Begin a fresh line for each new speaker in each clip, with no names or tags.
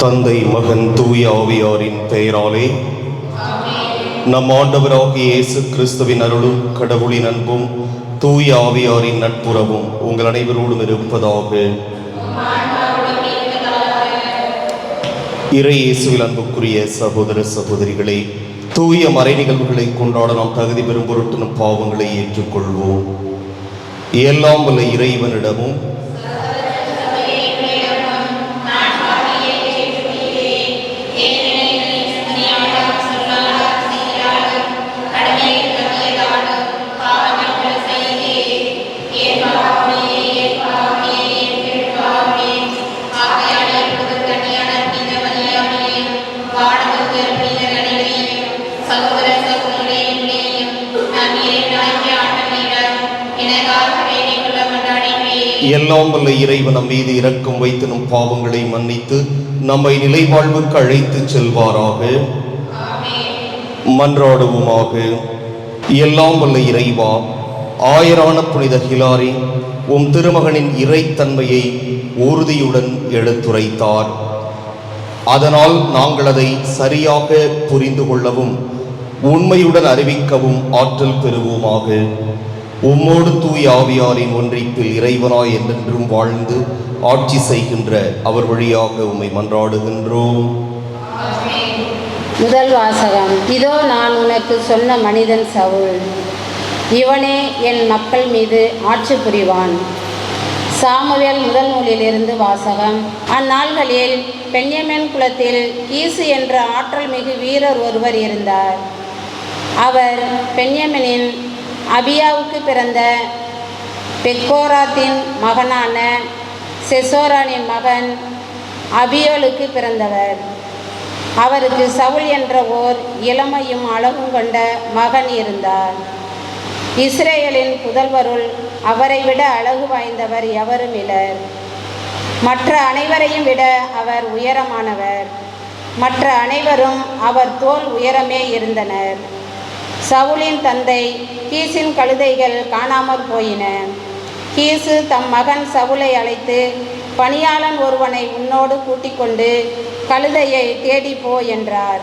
தந்தை மகன் தூய ஆவியாரின் பெயராலே நம் ஆண்டவராகிய இயேசு கிறிஸ்துவின் அருளும் கடவுளின் அன்பும் தூய ஆவியாரின் நட்புறவும் உங்கள் அனைவரோடும் இருப்பதாக. இறை இயேசுவில் அன்புக்குரிய சகோதர சகோதரிகளே தூய மறை நிகழ்வுகளை கொண்டாட நாம் தகுதி பெறும் பொருட்டு பாவங்களை ஏற்றுக்கொள்வோம். எல்லாம் வல்ல இறைவனிடமும் எல்லாம் வல்ல இறைவன் நம் மீது இரக்கம் வைத்து நம் பாவங்களை மன்னித்து நம்மை நிலைவாழ்வுக்கு அழைத்துச் செல்வாராக. மன்றாடுவோமாக. எல்லாம் வல்ல இறைவா ஆயரான புனித ஹிலாரி உம் திருமகனின் இறைத்தன்மையை உறுதியுடன் எடுத்துரைத்தார். அதனால் நாங்கள் அதை சரியாக புரிந்து கொள்ளவும் உண்மையுடன் அறிவிக்கவும் ஆற்றல் பெறுவோமாக. உம்மோடு தூய் ஆவியாரின் ஒன்றிப்பில் இறைவனாய் என்றென்றும் வாழ்ந்து ஆட்சி செய்கின்ற அவர் வழியாக உம்மை மன்றாடுகின்றோம்.
முதல் வாசகம். இதோ நான் உனக்கு சொன்ன மனிதன் சவுல். இவனே என் மக்கள் மீது ஆட்சி புரிவான். சாமுவேல் முதல் நூலிலிருந்து வாசகம். அந்நாள்களில் பென்யமின் குலத்தில் கீசு என்ற ஆற்றல் மிகு வீரர் ஒருவர் இருந்தார். அவர் பெண்யமனின் அபியாவுக்கு பிறந்த பெக்கோராத்தின் மகனான செசோரானின் மகன் அபியோலுக்கு பிறந்தவர். அவருக்கு சவுல் என்ற ஓர் இளமையும் அழகும் கொண்ட மகன் இருந்தார். இஸ்ரேலின் புதல்வருள் அவரை விட அழகு வாய்ந்தவர் எவரும் இலர் மற்ற அனைவரையும் விட அவர் உயரமானவர். மற்ற அனைவரும் அவர் தோல் உயரமே இருந்தனர். சவுலின் தந்தை கீசின் கழுதைகள் காணாமல் போயின. கீசு தம் மகன் சவுலை அழைத்து பணியாளன் ஒருவனை உன்னோடு கூட்டிக் கொண்டு கழுதையை தேடிப்போ போ என்றார்.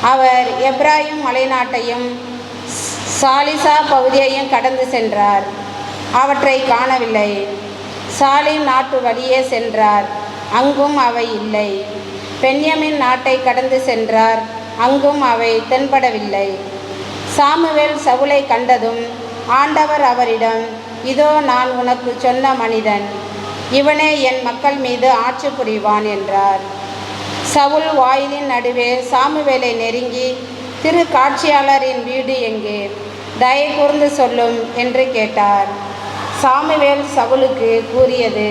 அவர் எப்ராயிம் மலைநாட்டையும் சாலிசா பகுதியையும் கடந்து சென்றார். அவற்றை காணவில்லை. சாலிம் நாட்டு வழியே சென்றார். அங்கும் அவை இல்லை. பென்யமின் நாட்டை கடந்து சென்றார். அங்கும் அவை தென்படவில்லை. சாமுவேல் சவுலை கண்டதும் ஆண்டவர் அவரிடம் இதோ நான் உனக்கு சொன்ன மனிதன் இவனே என் மக்கள் மீது ஆட்சி புரிவான் என்றார். சவுல் வாயிலின் நடுவே சாமுவேலை நெருங்கி திரு காட்சியாளரின் வீடு எங்கே? தயை கூர்ந்து சொல்லும் என்று கேட்டார். சாமுவேல் சவுலுக்கு கூறியது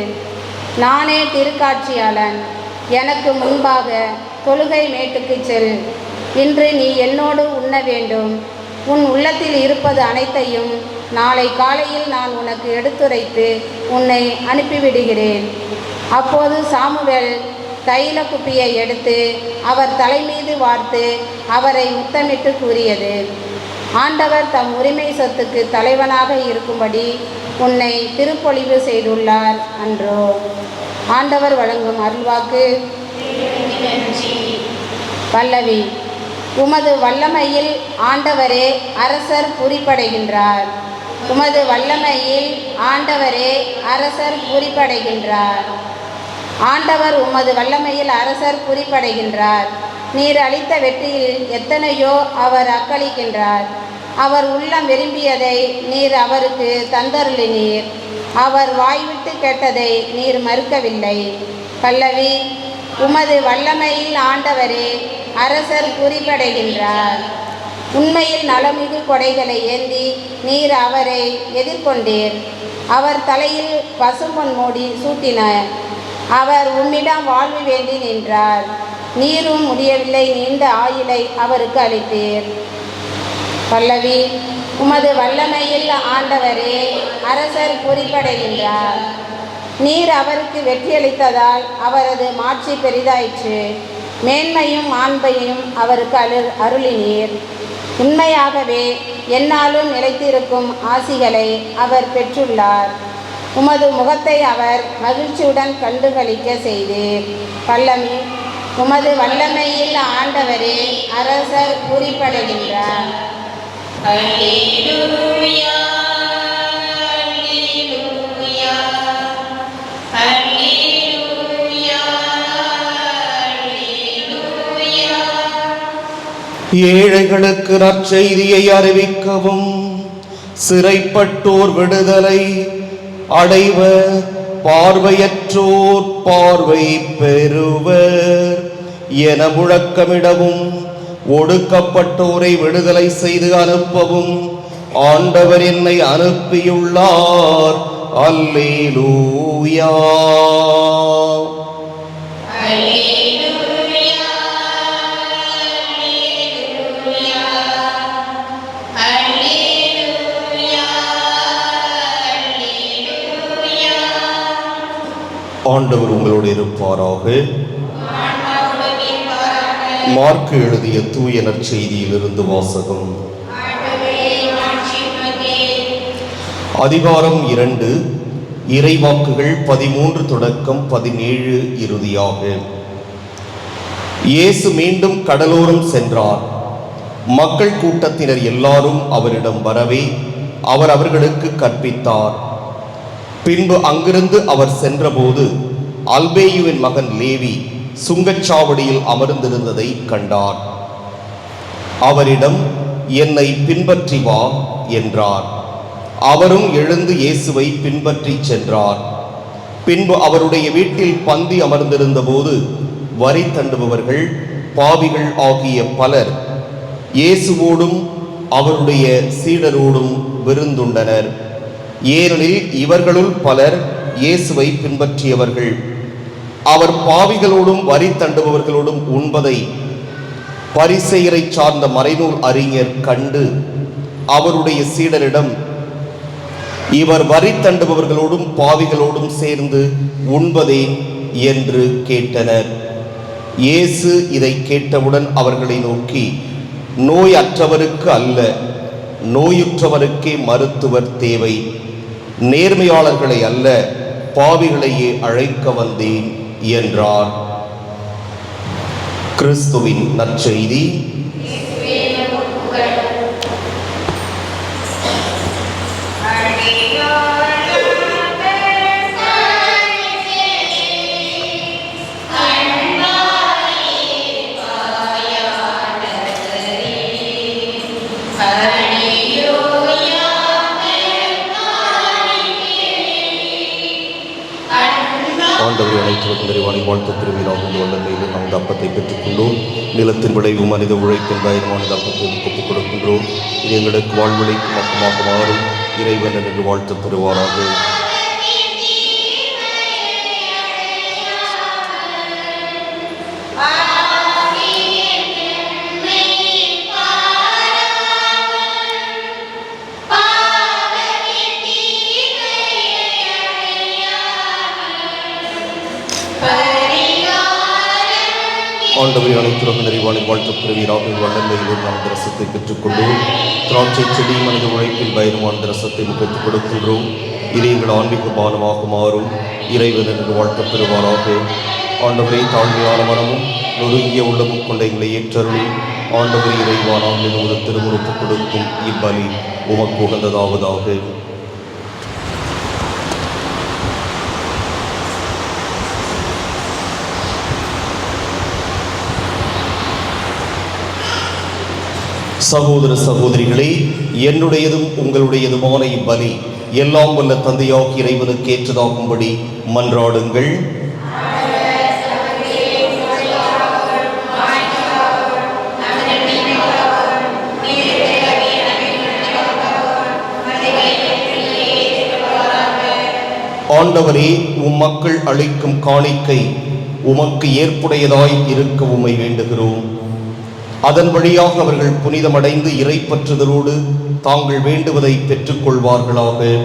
நானே திருக்காட்சியாளன். எனக்கு முன்பாக தொழுகை மேட்டுக்கு செல். இன்று நீ என்னோடு உண்ண வேண்டும். உன் உள்ளத்தில் இருப்பது அனைத்தையும் நாளை காலையில் நான் உனக்கு எடுத்துரைத்து உன்னை அனுப்பிவிடுகிறேன். அப்போது சாமுவேல் தைல குப்பியை எடுத்து அவர் தலைமீது வார்த்து அவரை முத்தமிட்டு கூறியது. ஆண்டவர் தம் உரிமை சொத்துக்கு தலைவனாக இருக்கும்படி உன்னை திருப்பொழிவு செய்துள்ளார் அன்றோ. ஆண்டவர் வழங்கும் அருள்வாக்கு. பல்லவி உமது வல்லமையில் ஆண்டவரே அரசர் குறிப்படைகின்றார் உமது வல்லமையில் ஆண்டவரே அரசர் குறிப்படைகின்றார் ஆண்டவர் உமது வல்லமையில் அரசர் குறிப்படைகின்றார் நீர் அளித்த வெற்றியில் எத்தனையோ அவர் அக்களிக்கின்றார். அவர் உள்ளம் விரும்பியதை நீர் அவருக்கு தந்தருளினீர். அவர் வாய்விட்டு கேட்டதை நீர் மறுக்கவில்லை. பல்லவி உமது வல்லமையில் ஆண்டவரே அரசர் குறிப்படைகின்றார். உண்மையில் நலமிகு கொடைகளை ஏந்தி நீர் அவரை எதிர்கொண்டீர். அவர் தலையில் பசும்பொன் மூடி சூட்டினார். அவர் உம்மிடம் வாழ்வு வேண்டி நின்றார். நீரும் முடியவில்லை நீண்ட ஆயுளை அவருக்கு அளித்தீர். பல்லவி உமது வல்லமையில் ஆண்டவரே அரசர் குறிப்படைகின்றார். நீர் அவருக்கு வெற்றியளித்ததால் அவரது மாட்சி பெரிதாயிற்று. மேன்மையும் மாண்பையும் அவருக்கு அரு அருளினீர். உண்மையாகவே என்னாலும் நிலைத்திருக்கும் ஆசிகளை அவர் பெற்றுள்ளார். உமது முகத்தை அவர் மகிழ்ச்சியுடன் கண்டுகளிக்க செய்தீர். பல்லமி உமது வல்லமையில் ஆண்டவரே அரசர் குறிப்படைகின்றார்.
அல்லேலூயா
ஏழைகளுக்கு நற்செய்தியை அறிவிக்கவும். சிறைப்பட்டோர் விடுதலை அடைவ பார்வையற்றோர் பார்வை பெறுவர். என முழக்கமிடவும் ஒடுக்கப்பட்டோரை விடுதலை செய்து அனுப்பவும் ஆண்டவர் என்னை அனுப்பியுள்ளார். அல்லேலூயா.
அல்லேலூயா
ஆண்டவர் உங்களோடு இருப்பாராக.
மார்க்
மார்க்கு எழுதிய தூய நற்செய்தியிலிருந்து வாசகம். அதிகாரம் இரண்டு இறைவாக்குகள் பதிமூன்று தொடக்கம் பதினேழு இறுதியாக. இயேசு மீண்டும் கடலோரம் சென்றார். மக்கள் கூட்டத்தினர் எல்லாரும் அவரிடம் வரவே அவர் அவர்களுக்கு கற்பித்தார். பின்பு அங்கிருந்து அவர் சென்றபோது அல்பேயுவின் மகன் லேவி சுங்கச்சாவடியில் அமர்ந்திருந்ததை கண்டார். அவரிடம் என்னை பின்பற்றி வா என்றார். அவரும் எழுந்து இயேசுவை பின்பற்றி சென்றார். பின்பு அவருடைய வீட்டில் பந்தி அமர்ந்திருந்தபோது வரி தண்டுபவர்கள் பாவிகள் ஆகிய பலர் இயேசுவோடும் அவருடைய சீடரோடும் விருந்துண்டனர். ஏனெனில் இவர்களுள் பலர் இயேசுவை பின்பற்றியவர்கள். அவர் பாவிகளோடும் வரி தண்டுபவர்களோடும் உண்பதை பரிசெயரை சார்ந்த மறைநூல் அறிஞர் கண்டு அவருடைய சீடரிடம் இவர் வரி தண்டுபவர்களோடும் பாவிகளோடும் சேர்ந்து உண்பதே என்று கேட்டனர். இயேசு இதை கேட்டவுடன் அவர்களை நோக்கி நோய் அற்றவருக்கு அல்ல நோயுற்றவருக்கே மருத்துவர் தேவை. நேர்மையாளர்களை அல்ல பாவிகளையே அழைக்க வந்தேன் என்றார். கிறிஸ்துவின் நற்செய்தி. ஆண்டவரை அனைத்து நிறைவானை வாழ்த்து திருவிழாவும் இந்த வல்லமையில் நாம் இந்த அப்பத்தை பெற்றுக்கொண்டோம். நிலத்தின் விளைவு மனித உழைப்பின் பயணமான இந்த அப்பத்தை ஒப்புக் கொடுக்கின்றோம். இது எங்களுக்கு வாழ்விழைக்கும் அப்பமாக மாறும் இறைவன் என்று வாழ்த்து பெறுவாராக ஆண்டவரை அனைத்துலக நிறைவானை வாழ்த்து பெறுவீராக வல்லமையிலும் நாம் திரசத்தை பெற்றுக்கொண்டோம் திராட்சை செடி மனித உழைப்பில் பயணமான இந்த ரசத்தை பெற்றுக் கொடுக்கின்றோம். இது எங்கள் ஆன்மீக பானமாக மாறும். இறைவன் என்று வாழ்த்து பெறுவாராக ஆண்டவரை தாழ்மையான மனமும் நொறுங்கிய உள்ளமும் கொண்ட எங்களை ஏற்றருளி. ஆண்டவரை இறைவானால் ஒரு திருமுறுப்பு கொடுக்கும் இப்பலி உமக்கு உகந்ததாவதாக. சகோதர சகோதரிகளே என்னுடையதும் உங்களுடையதுமான இப்பலி. எல்லாம் வல்ல தந்தையாகி இறைவனுக்கு ஏற்றதாகும்படி மன்றாடுங்கள். ஆண்டவரே உம் மக்கள் அளிக்கும் காணிக்கை உமக்கு ஏற்புடையதாய் இருக்க உம்மை வேண்டுகிறோம். அதன் வழியாக அவர்கள் புனிதமடைந்து இறைப்பற்றுதலோடு தாங்கள் வேண்டுவதை பெற்றுக்கொள்வார்களாக.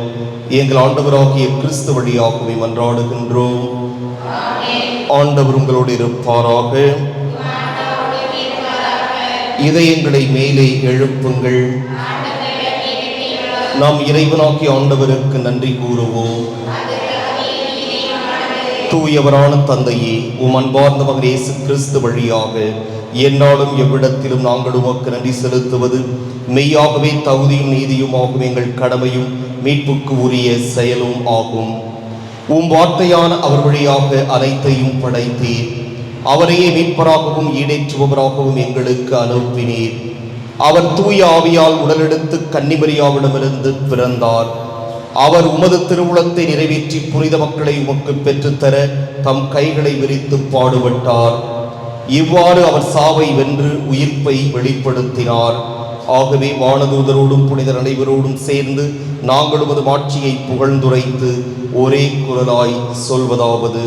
எங்கள் ஆண்டவராகிய கிறிஸ்து வழியாகவே மன்றாடுகின்றோம். ஆண்டவர் உங்களோடு இருப்பாராக. இதயங்களை மேலே எழுப்புங்கள். நாம் இறைவனாக்கி ஆண்டவருக்கு நன்றி கூறுவோம். தூயவரான தந்தையே உம் அன்பார்ந்த இயேசு கிறிஸ்து வழியாக என்னாலும் எவ்விடத்திலும் நாங்கள் உமக்கு நன்றி செலுத்துவது. மெய்யாகவே தகுதியும் நீதியுமாகும் எங்கள் கடமையும் மீட்புக்கு உரிய செயலும் ஆகும். உம் வார்த்தையான அவர் வழியாக அனைத்தையும் படைத்தீர். அவரையே மீட்பராகவும் ஈடேற்றுபவராகவும் எங்களுக்கு அனுப்பினீர். அவர் தூய ஆவியால் உடலெடுத்து கன்னிமரியாவிடமிருந்து பிறந்தார். அவர் உமது திருவுளத்தை நிறைவேற்றி புனித மக்களை உமக்கு பெற்றுத்தர தம் கைகளை விரித்து பாடுபட்டார். இவ்வாறு அவர் சாவை வென்று உயிர்ப்பை வெளிப்படுத்தினார். ஆகவே வானதூதரோடும் புனிதர் அனைவரோடும் சேர்ந்து நாங்கள் உமது மாட்சியை புகழ்ந்துரைத்து ஒரே குரலாய் சொல்வதாவது.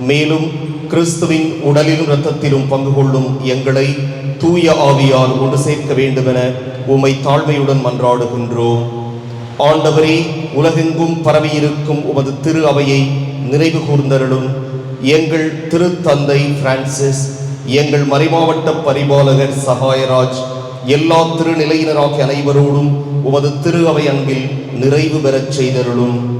மேலும் கிறிஸ்துவின் உடலிலும் இரத்தத்திலும் பங்கு கொள்ளும் எங்களை தூய ஆவியால் ஒன்று சேர்க்க வேண்டுமென உம்மை தாழ்மையுடன் மன்றாடுகின்றோம். ஆண்டவரே உலகெங்கும் பரவியிருக்கும் உமது திரு அவையை நிறைவு கூர்ந்தருளும். எங்கள் திருத்தந்தை பிரான்சிஸ் எங்கள் மறைமாவட்ட பரிபாலகர் சகாயராஜ் எல்லா திருநிலையினராக அனைவரோடும் உமது திரு அவை அன்பில் நிறைவு பெறச் செய்தருளும்.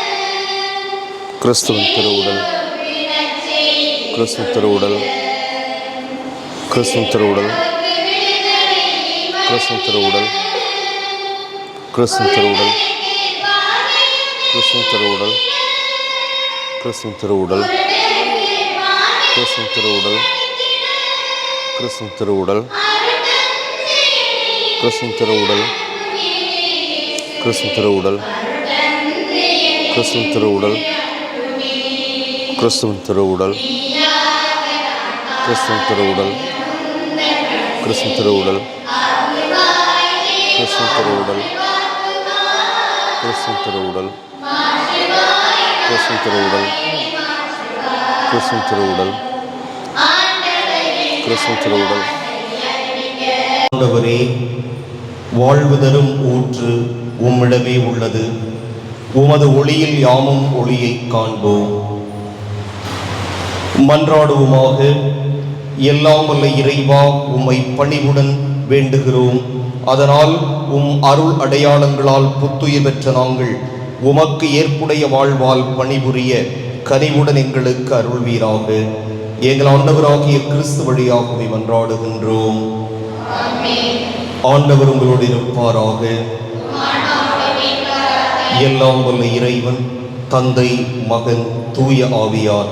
கிறிஸ்துவின் திருவுடல் கிறிஸ்துவின் திருவுடல் கிறிஸ்துவின் திருவுடல் கிறிஸ்துவின் திருவுடல் கிறிஸ்துவின் திருவுடல் கிறிஸ்துவின் திருவுடல் கிறிஸ்துவின் திருவுடல் கிறிஸ்துவின் திருவுடல் கிறிஸ்துவின் திருவுடல் கிறிஸ்துவின் திருவுடல் கிறிஸ்துவின் திருவுடல் கிறிஸ்துவின் திருவுடல் கிறிஸ்துவின் திருவுடல் கிறிஸ்துவின் திருவுடல் கிறிஸ்துவின் திருவுடல் கிறிஸ்துவின் திருவுடல் கிறிஸ்துவின் திருவுடல் கிறிஸ்துவின் திருவுடல் கிறிஸ்துவின் திருவுடல் கிறிஸ்துவின் திருவுடல். ஆண்டவரே வாழ்வு தரும் ஊற்று உம்மிடமே உள்ளது. உமது ஒளியில் யாமும் ஒளியை காண்போம். மன்றாடுவோமாக. எல்லாம் வல்ல இறைவா உம்மை பணிவுடன் வேண்டுகிறோம். அதனால் உம் அருள் அடையாளங்களால் புத்துயிர் பெற்ற நாங்கள் உமக்கு ஏற்புடைய வாழ்வால் பணிபுரிய கனிவுடன் எங்களுக்கு அருள்வீராக. எங்கள் ஆண்டவராகிய கிறிஸ்து வழியாகவே மன்றாடுகின்றோம். ஆண்டவர் உங்களோடு இருப்பாராக. எல்லாம் வல்ல இறைவன் தந்தை மகன் தூய ஆவியார்